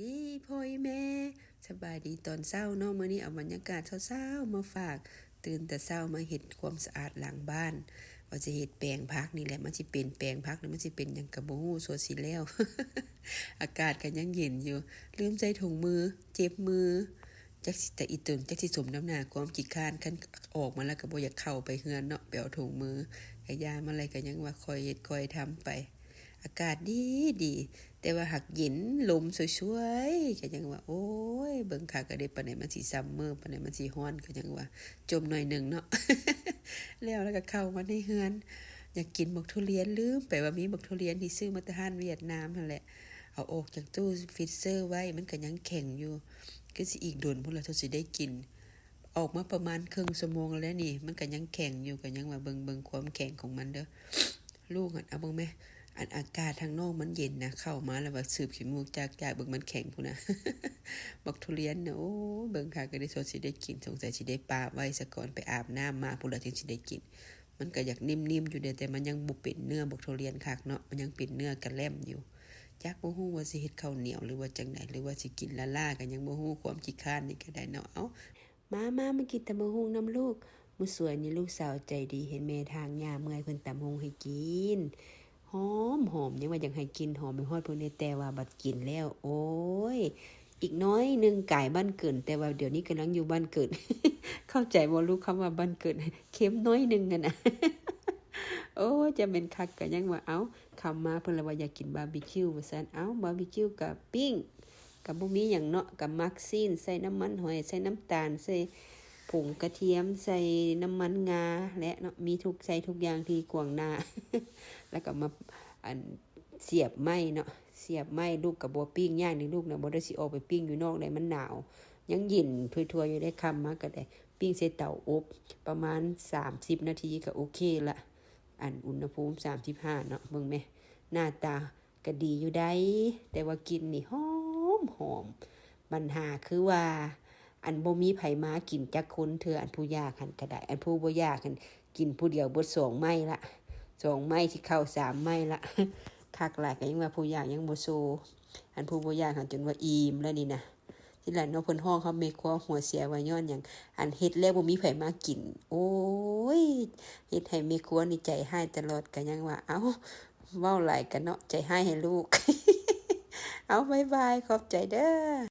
ดีพ่อยแม่สบายดีตอนเช้าเนาะมื้อนี้เอาบรรยากาศเช้าๆมาฝาก ตื่นแต่เช้ามาเฮ็ดความสะอาดหลังบ้านว่าจะเฮ็ดแปลงพักนี่แหละมันสิเป็นแปลงพักหรือมันสิเป็นหยังก็บ่ฮู้สวดสิแล้ว อากาศก็ยังเย็นอยู่ ลืมใส่ถุงมือ เจ็บมือจักสิแต่อีตุนจักสิสมน้ำหนาความขี้คร้านคันออกมาแล้วก็บ่อยากเข้าไปเฮือนเนาะไปเอาถุงมือกะยามาอะไรก็ยังว่าคอยเฮ็ดคอยทำไป อากาศดีดี แต่ว่าหักเย็นลมสวยๆก็ยังว่า โอ้ย เบิ่งคักก็ได้ปานใดมันสิซัมเมอร์ปานใดมันสิร้อนก็ยังว่า จมหน่อยหนึงเนาะแล้วแล้วก็เข้ามาในเฮือน อยากกินบักทุเรียนลืมไปว่ามีบักทุเรียนที่ซื้อมาจากร้านเวียดนามนั่นแหละเอาออกจากตู้ฟรีเซอร์ไว้มันก็ยังแข็งอยู่คือสิอีกโดนพุ่นละเทาสิได้กิน ออกมาประมาณครึ่งชั่วโมงแล้วนี่ มันก็ยังแข็งอยู่ก็ยังว่าเบิงเบิงความแข็งของมันเด้อลูกอะเอาเบิ่งแม่ อันอากาศทางนอกมันเย็นนะเข้ามาแล้วว่าสืบขีมูกจากจากเบิ่งมันแข็งพุ่นะบักทุเรียนเนาะโอ้เบิ่งค่ะก็ได้สดสิได้กินสงสัยสิได้ปลาไว้ซะก่อนไปอาบน้ำมาพุ่นละถึงสิได้กิน มันก็อยากนิ่มๆอยู่เด้แต่มันยังบ่เป็นเนื้อบักทุเรียนคักเนาะมันยังเป็นเนื้อกระแล่มอยู่จักบ่ฮู้ว่าสิเฮ็ดข้าวเหนียวหรือว่าจังไดหรือว่าสิกินละล่ากันยังบ่ฮู้ความขี้ค้านนี่ก็ได้เนาะเอ้ามามามากินตำบักหุ่งนํลูกมื้อสวยนี่ลูกสาวใจดีเห็นแม่ทางยาเมื่อยเพิ่นตำบักหุ่งให้กิน หอมหอมยังว่าอยากให้กินหอมไปฮอดเพิ่นได้แต่ว่าบัดกินแล้ว โอ้ย อีกน้อยหนึงไก่บ้านเกิดแต่ว่าเดี๋ยวนี้กำลังอยู่บ้านเกิด เข้าใจบ่ลูกคำว่าบ้านเกิดเค็มน้อยหนึงกันนะโอ้จะเป็นคักก็ยังว่าเอาคำมาเพิ่นละว่าอยากกินบาร์บีคิวว่าซั่นเอ้าบาร์บีคิวกับปิ้งกับบ่มีหยังเนาะกับมักซีนใส่น้ำมันหอยใส่น้ำตาลใส่ ผงกระเทียมใส่น้ำมันงา และเนาะมีทุกใส่ทุกอย่างที่กวางหน้า แล้วก็มาอันเสียบไม้เนาะเสียบไม้ลูกกับบัวปิ้งย่างนี่ลูกเนาะบ่ได้สิออกไปปิ้งอยู่นอกได้มันหนาว ยังเย็นทัวๆอยู่ได้คำมากก็ได้ปิ้งใส่เตาอบประมาณ 30 นาทีก็โอเคละอันอุณหภูมิ35เนาะเบิ่งแม่หน้าตาก็ดีอยู่ได้แต่ว่ากินนี่หอมหอมปัญหาคือว่า อันบ่มีไผมากินจักคนเธออันผู้ยากหันก็ได้ อันผู้บ่ยากหันกินผู้เดียวบิดสองไม้ละสองไม้ที่เข้าสามไม้ละคักหลายก็ยังว่าผู้ยากยังบ่โซอันผู้บ่ยากหันจนว่าอิ่มแล้วนี่นะที่หลานนาะเพิ่นห้องเขาเมครัวหัวเสียไว้ย้อนหยังอันเฮ็ดแล้วบ่มีไผมากิน โอ้ยเฮ็ดให้แม่ครัวนี่ใจให้ตลอดก็ยังว่า เอ้าเว้าหลายกันเนาะใจให้ให้ลูก เอาบ๊ายบายขอบใจเด้อ